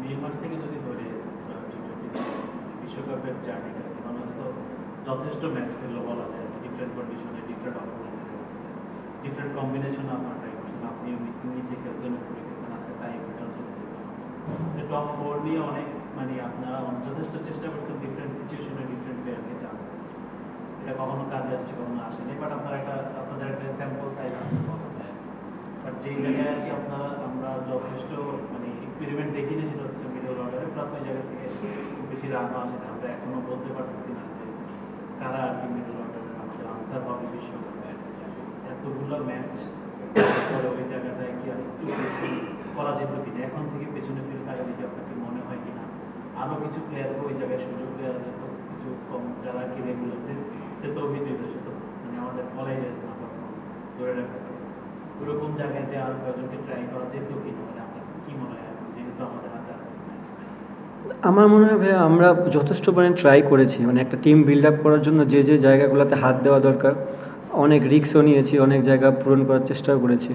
মে মাস থেকে যদি ধরে বিশ্বকাপের জার্নিটা মানুষ তো যথেষ্ট ম্যাচ খেললো বলা যায়। ডিফারেন্ট কন্ডিশনে ডিফারেন্ট অপোনেন্টের ডিফারেন্ট কম্বিনেশন আপনার ট্রাই করছেন আপনি নিচে খেলছেন, উপরে খেলছেন, আজকে সাই খেলছেন টপ ফোর নিয়ে অনেক মানে আপনারা যথেষ্ট চেষ্টা করছেন ডিফারেন্ট সিচুয়েশনে ডিফারেন্ট প্লেয়ারকে চান এটা কখনো কাজে আসছে, কখনো আসেনি বাট আপনার একটা, আপনাদের একটা স্যাম্পল সাইজ আছে বাট যেই জায়গায় আর কি আপনারা আমরা যথেষ্ট মানে এক্সপেরিমেন্ট দেখি না সেটা হচ্ছে মিডল অর্ডারে প্লাস ওই জায়গা থেকে খুব বেশি রানও আসে না আমরা এখনও বলতে পারতেছি না যে কারা আর কি মিডল অর্ডারে আমাদের আনসার হবে বিশ্বকাপে এতগুলো ম্যাচ পরে ওই জায়গাটায় কি আর একটু বেশি করা যেত কিনা? এখন থেকে পেছনে ফিরে তাকা দেখি আপনার কি মনে হয় কিনা? আরও কিছু প্লেয়ারকে ওই জায়গায় সুযোগ দেওয়া যেত? কিছু কম যারা কি রেগুলার যে, সে তো অভিযোগ সেটা মানে আমাদের না ধরে রাখা ওরকম জায়গায় যে আর কয়েকজনকে ট্রাই করা যেত কিনা মানে আপনার কি মনে হয় যেহেতু আমাদের হাতে আমার মনে হয় ভাইয়া আমরা যথেষ্ট পরিমাণে ট্রাই করেছি। মানে একটা টিম বিল্ড আপ করার জন্য যে যে জায়গাগুলোতে হাত দেওয়া দরকার অনেক রিক্সও নিয়েছি অনেক জায়গা পূরণ করার চেষ্টাও করেছি।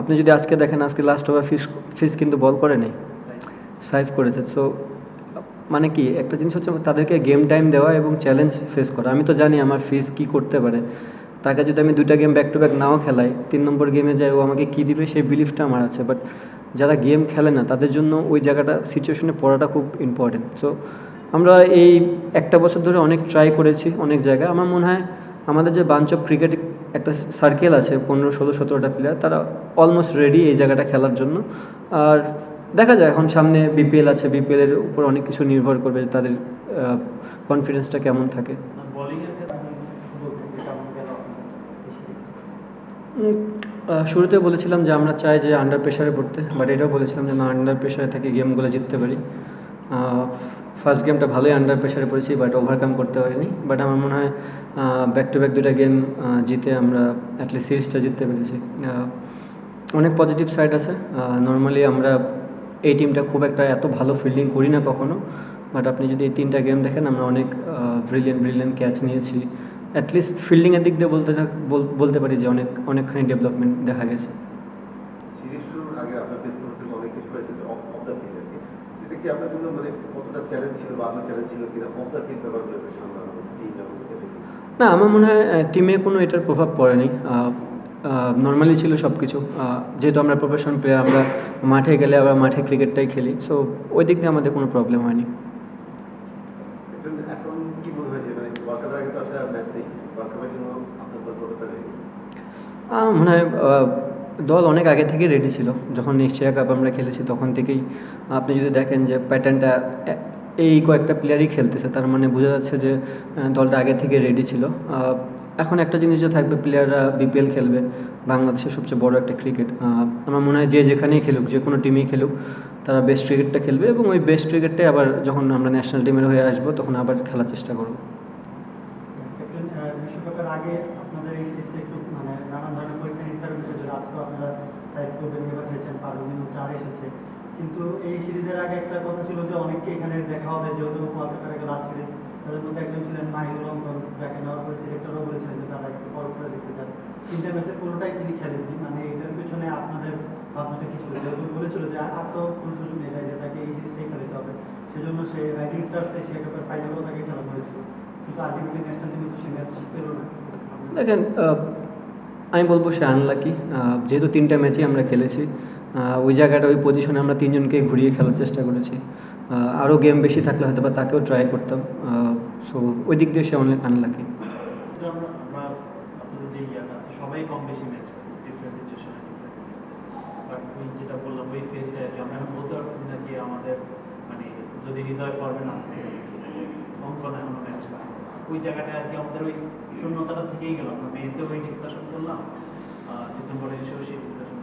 আপনি যদি আজকে দেখেন আজকে লাস্ট ওভার ফিস ফিস কিন্তু বল করে নেই। সাইভ করেছে। সো মানে কি একটা জিনিস হচ্ছে তাদেরকে গেম টাইম দেওয়া এবং চ্যালেঞ্জ ফেস করা। আমি তো জানি আমার ফিস কি করতে পারে। তাকে যদি আমি দুটা game back to back now খেলাই, তিন নম্বর গেমে যাই ও আমাকে কী দিবে সেই বিলিফটা আমার আছে। বাট যারা গেম খেলে না, তাদের জন্য ওই জায়গাটা সিচুয়েশনে পড়াটা খুব ইম্পর্টেন্ট সো আমরা এই একটা বছর ধরে অনেক ট্রাই করেছি অনেক জায়গায়। আমার মনে হয় আমাদের যে বাঞ্চ অফ ক্রিকেট একটা সার্কেল আছে, পনেরো, ষোলো, সতেরোটা প্লেয়ার তারা অলমোস্ট রেডি এই জায়গাটা খেলার জন্য। আর দেখা যায়, এখন সামনে বিপিএল আছে বিপিএলের উপর অনেক কিছু নির্ভর করবে তাদের কনফিডেন্সটা কেমন থাকে বোলিং এর ক্ষেত্রে আপনি বলতেন যে কেমন গেল আপনার উম, আহ, শুরুতে বলেছিলাম যে আমরা চাই যে আন্ডার প্রেশারে পড়তে বাট এটাও বলেছিলাম যে না আন্ডার প্রেশারে থেকে গেমগুলো জিততে পারি। ফার্স্ট গেমটা ভালোই আন্ডার প্রেশারে পড়েছি বাট ওভারকাম করতে পারিনি। বাট আমার মনে হয় ব্যাক টু ব্যাক দুটা গেম জিতে আমরা অ্যাটলিস্ট সিরিজটা জিততে পেরেছি। অনেক পজিটিভ সাইড আছে। নর্মালি আমরা এই টিমটা খুব একটা এত ভালো ফিল্ডিং করি না কখনো বাট আপনি যদি এই তিনটা গেম দেখেন, আমরা অনেক ব্রিলিয়েন্ট ব্রিলিয়েন্ট ক্যাচ নিয়েছি। অ্যাটলিস্ট ফিল্ডিংয়ের দিক দিয়ে বলতে বলতে পারি যে অনেক অনেকখানি ডেভেলপমেন্ট দেখা গেছে। মানে না আমার মনে হয় টিমে কোনো এটার প্রভাব পড়েনি। নর্মালি ছিল সব কিছু যেহেতু আমরা প্রফেশনাল প্লেয়ার আমরা মাঠে গেলে আবার মাঠে ক্রিকেটটাই খেলি। সো ওই দিক দিয়ে আমাদের কোনো প্রবলেম হয়নি এখন এখন কি মনে হয় যে মানে ওয়ার্ল্ড কাপের আগে তো আসলে ম্যাচ নেই ওয়ার্ল্ড কাপের জন্য আপনার দল কতটা ready? আমার মনে হয় দল অনেক আগে থেকে রেডি ছিল। যখন এশিয়া কাপ আমরা খেলেছি, তখন থেকেই আপনি যদি দেখেন যে প্যাটার্নটা এই কয়েকটা প্লেয়ারই খেলতেছে, তার মানে বোঝা যাচ্ছে যে দলটা আগে থেকে রেডি ছিল। এখন একটা জিনিস যে থাকবে প্লেয়াররা বিপিএল খেলবে, বাংলাদেশের সবচেয়ে বড় একটা ক্রিকেট আমার মনে হয় যে যেখানেই খেলুক, যে কোনো টিমেই খেলুক, তারা বেস্ট ক্রিকেটটা খেলবে এবং ওই বেস্ট ক্রিকেটটাই আবার যখন আমরা ন্যাশনাল টিমের হয়ে আসব, তখন আবার খেলার চেষ্টা করব। ক্যাপ্টেন বিশ্বকাপের আগে আপনাদের এই সিরিজটা একটু মানে নানান ধরনের পরীক্ষা নিরীক্ষার বিষয় ছিল। আজকে আপনারা সাইড করবেন এবার খেলেছেন পারভিন চার এসেছে। কিন্তু এই সিরিজের আগে একটা কথা ছিল যে, অনেককে এখানে দেখা হবে, যেহেতু কাপের আগে লাস্ট সিরিজ তাদের মধ্যে একজন ছিলেন মাহিদুল অঙ্কন, যাকে নেওয়ার পরে সিলেক্টরও বলেছিলেন যে, তারা একটু পর করে দেখতে চান। তিনটা ম্যাচের পুরোটাই তিনি খেলেননি। মানে এটার পেছনে আপনাদের ভাবনাটা কি ছিল? যেহেতু বলেছিল যে, আর কোনো সুযোগ নেই তাই যে, তাকে এই সিরিজটাই খেলতে হবে। সেজন্য সে রাইটিং স্টার্স এশিয়া কাপের ফাইনালও তাকে খেলা হয়েছিল। দেখেন আমি বলব সে আনলাকি। যেহেতু তিনটা ম্যাচই আমরা খেলেছি ওই জায়গাটা ওই পজিশনে আমরা তিনজনকে ঘুরিয়ে খেলার চেষ্টা করেছি। আরও গেম বেশি থাকলে হয়তো বা তাকেও ট্রাই করতাম। সো ওই দিক দিয়ে সে অনেক আনলাকি কিন্তু আমরা আমরা আপনাদের যে ইয়াটা আছে সবাই কম বেশি ম্যাচ ডিফারেন্ট সিচুয়েশনে বাট ওই যেটা বললাম ওই ফেজটা আর কি বলতে পারছি না যে আমাদের মানে যদি হৃদয় করবে না অঙ্কন ওই জায়গাটা আর কি আমাদের ওই শূন্যতাটা থেকেই গেল। আমরা মেয়েতে ওই ডিসকাশন করলাম। ডিসেম্বরে এসেও সেই ডিসকাশন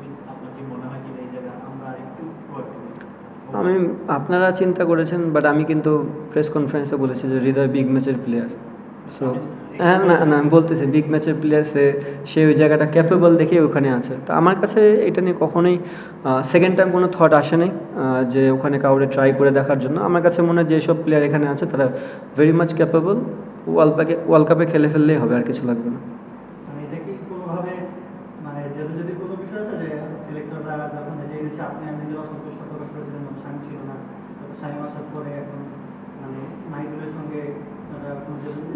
ওই আপনার কি মনে হয় কি এই জায়গা? আমরা একটু আমি আপনারা চিন্তা করেছেন বাট আমি কিন্তু প্রেস কনফারেন্সে বলেছি যে হৃদয় বিগ ম্যাচের প্লেয়ার সো হ্যাঁ না না, আমি বলতেছি বিগ ম্যাচের প্লেয়ার সে ওই জায়গাটা ক্যাপেবল দেখে ওখানে আছে। তো আমার কাছে এটা নিয়ে কখনোই সেকেন্ড টাইম কোনো থট আসে নাই যে ওখানে কাউরে ট্রাই করে দেখার জন্য। আমার কাছে মনে হয় যেসব প্লেয়ার এখানে আছে, তারা very much capable world world কাপে খেলে ফেললেই হবে, আর কিছু লাগবে না। মানে মানে অসন্তুষ্ট প্রকাশ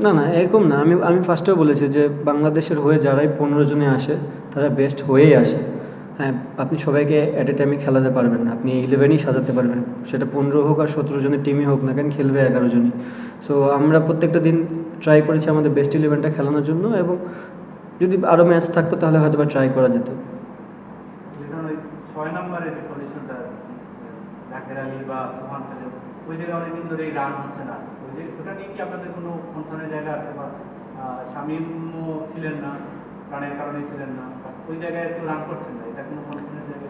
না না, এরকম না। আমি আমি ফার্স্টেও বলেছি যে, বাংলাদেশের হয়ে যারাই পনেরো জনে আসে, তারা বেস্ট হয়েই আসে। হ্যাঁ আপনি সবাইকে অ্যাট এ টাইমে খেলাতে পারবেন না। আপনি ইলেভেনই সাজাতে পারবেন। সেটা পনেরো হোক আর সতেরো জনের টিমই হোক না কেন, খেলবে এগারো জনই। সো আমরা প্রত্যেকটা দিন ট্রাই করেছি আমাদের বেস্ট ইলেভেনটা খেলানোর জন্য এবং যদি আরও ম্যাচ থাকতো, তাহলে হয়তো বা ট্রাই করা যেত। ছয় নম্বরের ওই জায়গায় অনেকদিন ধরে রান হচ্ছে না। ওই যে ওটা নিয়ে কি আপনাদের কোনো কনসার্নের জায়গা আছে বা ছিলেন না রানের কারণে ছিলেন না ওই জায়গায় একটু রান করছেন না? এটা কোনো কনসার্নের জায়গা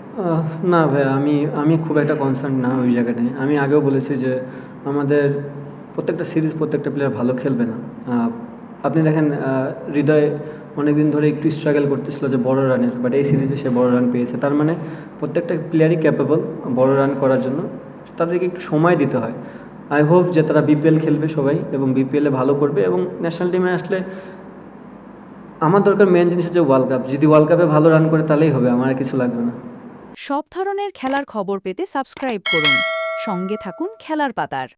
না ভাই, আমি আমি খুব একটা কনসার্ন না ওই জায়গাটায়। আমি আগেও বলেছি যে আমাদের প্রত্যেকটা সিরিজ প্রত্যেকটা প্লেয়ার ভালো খেলবে না। আপনি দেখেন হৃদয় অনেকদিন ধরে একটু স্ট্রাগল করতেছিল যে বড় রানের বাট এই সিরিজে সে বড় রান পেয়েছে। তার মানে প্রত্যেকটা প্লেয়ারই ক্যাপেবল বড় রান করার জন্য। তাদেরকে একটু সময় দিতে হয়। আই হোপ যে তারা বিপিএল খেলবে সবাই এবং বিপিএলে ভালো করবে এবং ন্যাশনাল টিমে আসলে আমার দরকার মেন জিনিস হচ্ছে ওয়ার্ল্ড কাপ যদি ওয়ার্ল্ড কাপে ভালো রান করে তাহলেই হবে, আমার কিছু লাগবে না। সব ধরনের খেলার খবর পেতে সাবস্ক্রাইব করুন। সঙ্গে থাকুন খেলার পাতার।